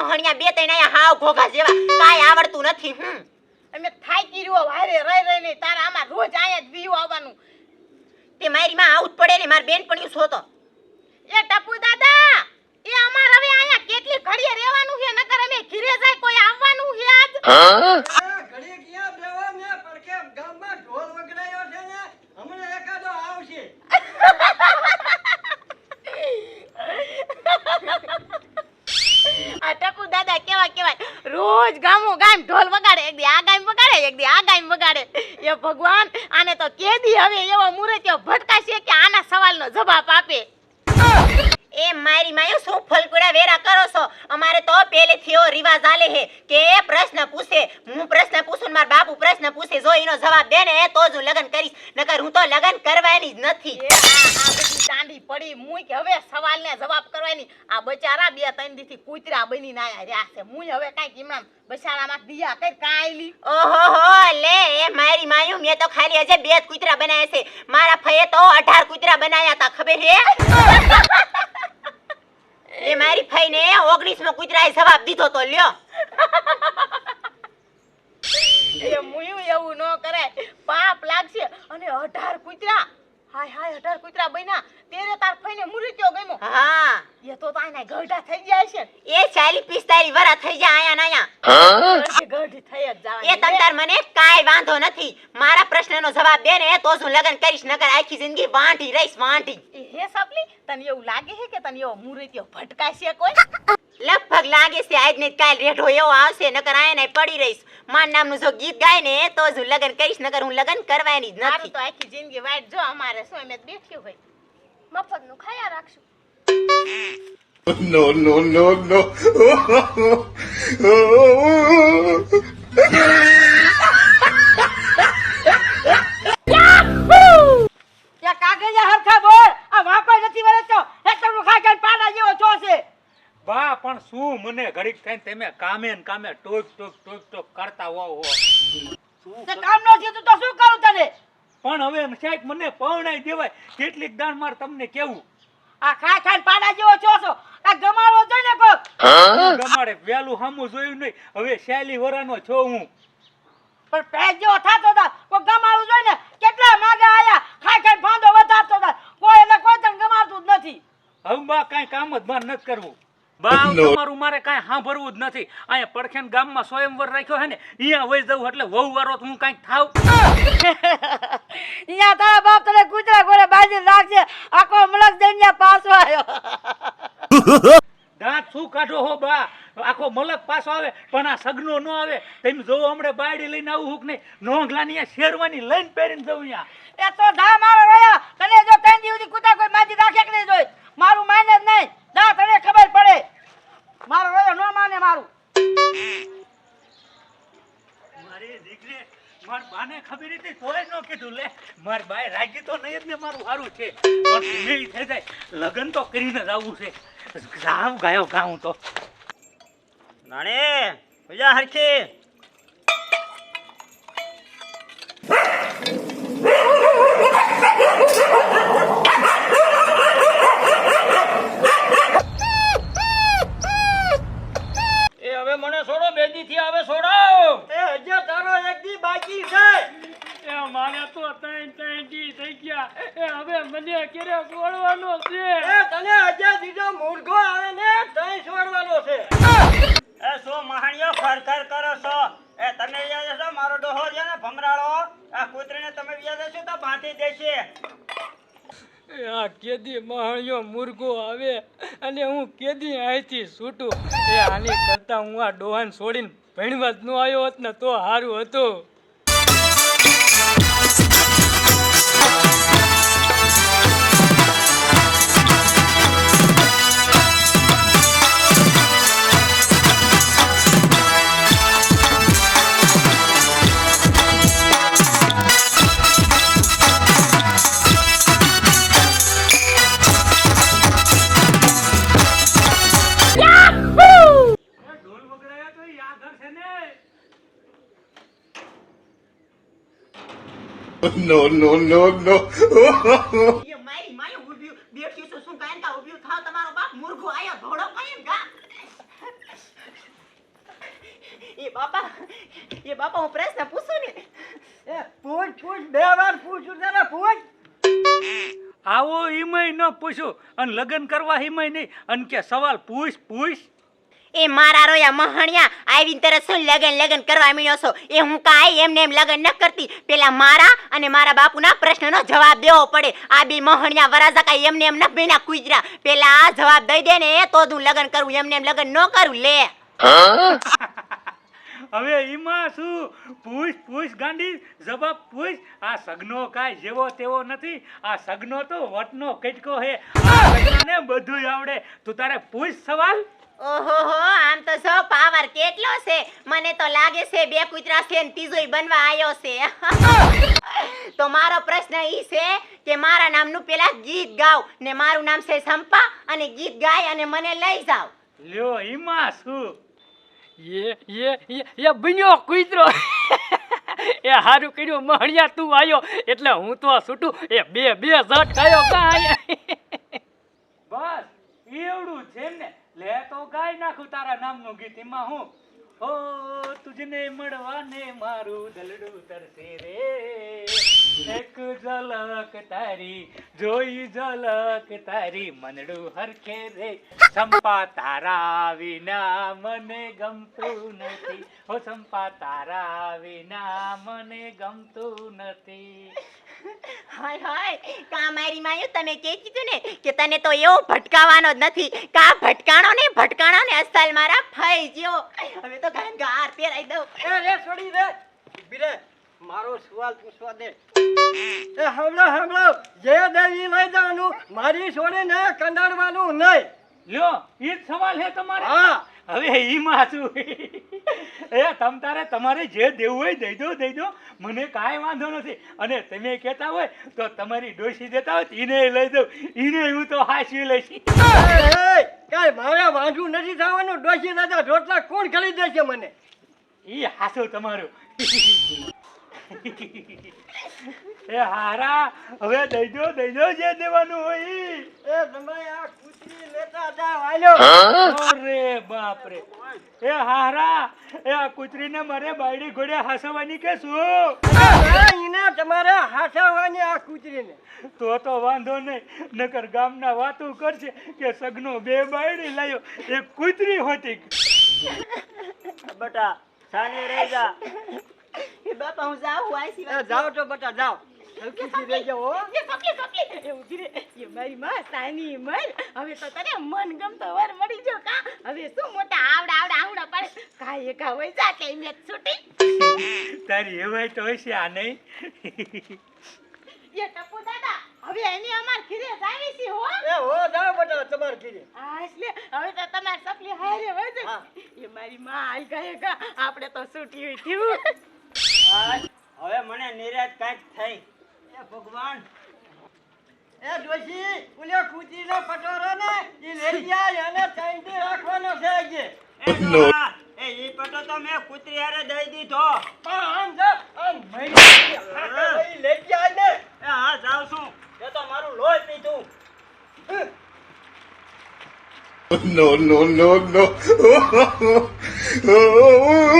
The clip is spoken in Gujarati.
મહણિયા બે ત્રણ આયા હાવ ઘોઘા જેવા. કાંઈ આવડતું નથી હમ. અમે થાકી રહ્યો વારે રહી રહી ને તારા આમાં રોજ અહીંયા જ બીયું આવવાનું. તે મારી માં આવું જ પડે ને મારી પણ છો તો એ ટપુ દાદા એ અમાર હવે અહીંયા કેટલી ઘડીએ રહેવાનું છે? નકર અમે ઘીરે જાય કોઈ આવવાનું છે આજ આ ઘડી ક્યાં બેવા ને પડકે ગામમાં ઢોલ વગડાયો છે ને હમણાં એકાદો આવશે આ ટપુ દાદા કેવા કેવાય રોજ ગામો ગામ ઢોલ વગાડે. એક દી આ ગામ વગાડે, એક દી આ ગામ વગાડે. એ ભગવાન, આને તો કેદી હવે એવો મુરત્યો ભટકાશે કે આના સવાલનો જવાબ આપે. એ મારી માયો શું ફલકુડા વેરા કરો છો? અમારે તો પહેલેથી એવો રિવાજ આલે હે કે એ પ્રશ્ન પૂછે, હું પ્રશ્ન પૂછું માર બાપુ પ્રશ્ન પૂછે, જો એનો જવાબ દે ને તો જ હું લગ્ન કરીશ. નકર હું તો લગ્ન કરવાની જ નથી. મુય કે હવે સવાલને જવાબ કરવાની. આ બચારા બે ત્રણ દીથી કૂતરા બનીને ના રહ્યા છે. મુય હવે કાંઈક ઇમામ બચારામાં દિયા કઈ કાયલી? ઓહો લે એ મારી માયું મેં તો ખાલી હજે બે કૂતરા બનાયા છે. મારા ફઈએ તો અઢાર કૂતરા બનાયા તા ખબર હે એ મારી ફઈને ઓગણીસમો કૂતરાએ જવાબ દીધો તો લ્યો. એ મુયું એવું ન કરાય. પાપ લાગશે. અને અઢાર કૂતરા હાય હાય અઢાર કૂતરા બન્યા. તેરે તાર ફઈને મુરત્યો ગમ્યો. હા. એ તો તાયના ગઢા થઈ જાય છે એ ચાલી પિસ્તાલી વરા થઈ જાય આયા નાયા આયા. ગઢી થઈ જ જવાની એ તમતાર મને કાઈ વાંધો નથી. મારા પ્રશ્નનો જવાબ દે ને તો હું લગન કરીશ નકર આખી જિંદગી વાંઢી રહીશ વાંઢી. હે સપલી તને એવું લાગે છે કે તને એવો મુરત્યો ભટકાશે કોઈ? લગભગ લાગે છે આજ ને કાલ રેઠો એવો આવશે નકર આયા ને પડી રહીશ. માર નામનું જો ગીત ગાય ને તો જ હું લગ્ન કરીશ નકર હું લગન કરવાની જ નથી. તો આખી જિંદગી વાટ જો અમારે શું એમ બેઠ્યું હોય. મફતનું ખાયા રાખશું No, no, no, no. બા પણ શું મને ઘડીક થઈને તમે કામે ને કામે ટોક ટોક ટોક ટોક કરતા હોવ કામ નો થયું પણ હવે સાહેબ મને પૌણાઈ દેવાય. કેટલીક દાણ માર તમને કેવું આ ખાઈ ખાઈને પાડા જેવો છો છો. આ ગમાડો છે ને કોક? ગમાડે વેલું સામું જોયું નહીં. હવે શૈલી વરાનો છો હું. પણ પેજ જેવો થાતો હતા કોઈ ગમાડું જોઈ ને? કેટલા માગે આયા? ખાઈ ખાઈને ફાંદો વધારતો હતા કોઈ એટલે કોઈ તને ગમાડતું જ નથી. હવે બા કાંઈ કામ જ માર નથી કરવું. બા No. તમારું મારે કાંઈ સાંભળવું જ નથી. અહીંયા પડખેન ગામમાં સ્વયંવર રાખ્યો હે ને અહીંયા વહી જવું એટલે વહુ વારો હું કાંઈક થાવ. અહીંયા તારા બાપ તને કૂતરા ગોળે બાજી રાખશે આખો મલક દઈને પાછો આવ્યો. દાંત શું કાઢો હો બા? આખો મલક પાછો આવે પણ આ સગનો ન આવે. તેમ જોવો હમણે બાયડી લઈને આવું હુક નહીં. નોંગલાની આ શેરવાની લઈને પહેરીને જવું અહીંયા. એ તો ધા મારો રહ્યા તને માર બાય રાજી તો નહીં જ ને મારું સારું છે. પણ થઈ જાય. લગ્ન તો કરીને જ છે. ગામ ગાયો ગાઉં તો. નાણે પૂજા હરખી. એ હવે મને છોડો બેદી થી હવે છોડો એ હજે તારો એક દી બાકી છે એ મારે તો ત્રણ ત્રણ દી થઈ ગયા એ હવે અત્યારે કેરે છોડવાનો છે. એ તને આજે દીધો મુર્ગો આવે ને તઈ છોડવાનો છે. એ શું મહાણિયો ખરખર કરો છો? એ તને યાદ છે મારો ડોહો છે ને ભમરાળો. આ કૂતરીને તમે યાદ દેશો તો બાંધી દેશે. આ કેદી મહાણિયો મુર્ગો આવે અને હું કેદી અહીંથી છૂટું. એ આની કરતા હું આ ડોહાને છોડીને ભણવા જ ન આવ્યો હોત ને તો સારું હતું. No, no, no, no. એ મારી માયું ઊભી બેઠી છું. શું કાંઈ કા થાવ તમારો બાપ. મૂર્ખો આયો ધોળો કાંઈ ગા. બાપા એ બાપા હું પ્રશ્ન પૂછું ને. એ પૂછ પૂછ બે વાર પૂછું પૂછ. આવો ઈમય ન પૂછો. અને લગ્ન કરવા ઈમય નહીં. અને કે સવાલ પૂછ પૂછ. એ મારા રોયા મહાણિયા આવીને તરત શું લગન લગન કરવા મીણ્યો છો. એ હું કાંઈ એમને એમ લગન ન કરતી. પેલા મારા અને મારા બાપુના પ્રશ્નનો જવાબ દેવો પડે. આ બી મહણિયા વરાજા કાંઈ એમને એમ ન ભીના કુજરા. પેલા આ જવાબ દઈ દે ને તો જ હું લગન કરું એમને એમ લગન ન કરું લે. હવે એમાં શું? પૂછ પૂછ ગાંડી જવાબ પૂછ. આ સગનો કાંઈ જેવો તેવો નથી. આ સગનો તો વટનો કટકો હે. આ સગનાને બધું આવડે. તું તારે પૂછ સવાલ? ઓહો આમ તો સો પાવર કેટલો છે? મને તો લાગે છે બે કૂતરા છે ને ત્રીજોય બનવા આવ્યો છે. તો મારો પ્રશ્ન ઈ છે કે મારા નામનું પેલા ગીત ગાવ ને મારું નામ છે સંપા અને ગીત ગાય અને મને લઈ જાવ. લ્યો એમાં શું? યે યે યે એ બન્યો કૂતરો. એ હારું કર્યું મહણિયા તું આવ્યો એટલે હું તો છૂટું. એ બે બે ઝટ ગયો કાય બસ એવડું છે ને. લે તો ગાય નાખું તારા નામનું ગીત. એમાં હું ઓ તુજને મળવાને મારું દલડું તરસે રે. એક ઝલક તારી, જોઈ ઝલક તારી, મનડું હરખે રે. સંપા તારા વિના મને ગમતું નથી. હો, સંપા તારા વિના મને ગમતું નથી. હાય હાય કા મારી માયો તમે કે કીધું ને કે તને તો એવો ભટકાવાનો જ નથી. કા ભટકાણો ને ભટકાણો ને અસલ મારા ફઈ ગયો હવે તો ગાન ગાર પહેરાઈ દઉં. એ રે છોડી દે. બિરે મારો સવાલ પૂછવા દે. એ હમણો હમણો જે દેવી લઈ જવાનું. મારી છોડીને કંડાળવાનું નહીં. લ્યો ઈ જ સવાલ હે તમારે. હા. હવે ઈમાં શું એ તમ તારે તમારે જે દેવું હોય દઈ દો દઈ દો. મને કાંઈ વાંધો નથી. અને તમે કહેતા હોય તો તમારી ડોશી દેતા હોય એને લઈ દઉં. એને હું તો હાસી લઈશ. કાંઈ મારે વાંધું નથી થવાનું. ડોસી દાદા રોટલા કોણ ખરી દેશે મને? એ હાસું તમારું. એ હારા હવે દઈજો દઈજો જે દેવાનું હોય એ તમે આ કૂતરી લેતા જાઓ હાલ્યો અરે બાપ રે એ હારા એ આ કૂતરીને મારે બાયડી ઘોડે હાસવાની કે શું? એને તમારે હાસાવાની આ કૂતરીને. તો તો વાંધો નહીં નકર ગામના વાતું કરશે કે સગનો બે બાયડી લાયો. એક કૂતરી હોતી બટા સાને રહી જા. એ બાપા હું જાઉં આઈસી એ જાઓ તો બટા જાઓ. હલકીથી રહી જાઓ હો. એ પકડી પકડી. એ ઊભી રે એ મારી માં સાની મર હવે તો તને મન ગમતો વર મળી ગયો કા? હવે શું મોટા આવડા આવડા આવડા પડે? કાંઈ એકા હોય જા કે મેં છૂટી. તારી એવાય તો હશે આ નહીં. એ ટપુ દાદા હવે એની અમાર ખીરે જાવી છે હો. એ હો જાઓ બટા તમારે હા એટલે હવે તો તમારે સપલી હારે હોય છે. એ મારી માં આઈ ગયે ગા આપણે તો છૂટી થયું હવે મને નિરાશ કાંઈક થઈ. એ ભગવાન. એ ડોશી ઓલ્યો કૂતરીનો પટોરો ને ઈ લઈ જાય અને ચાંદી રાખવાનો છે આજે. એ ઈ પટો તો મેં કૂતરી હારે દઈ દીધો. પણ આમ જો આમ મહિને લઈ જાય ને. એ હા જાવ છું. એ તો મારું લોહી પીધું. no, no, no, no.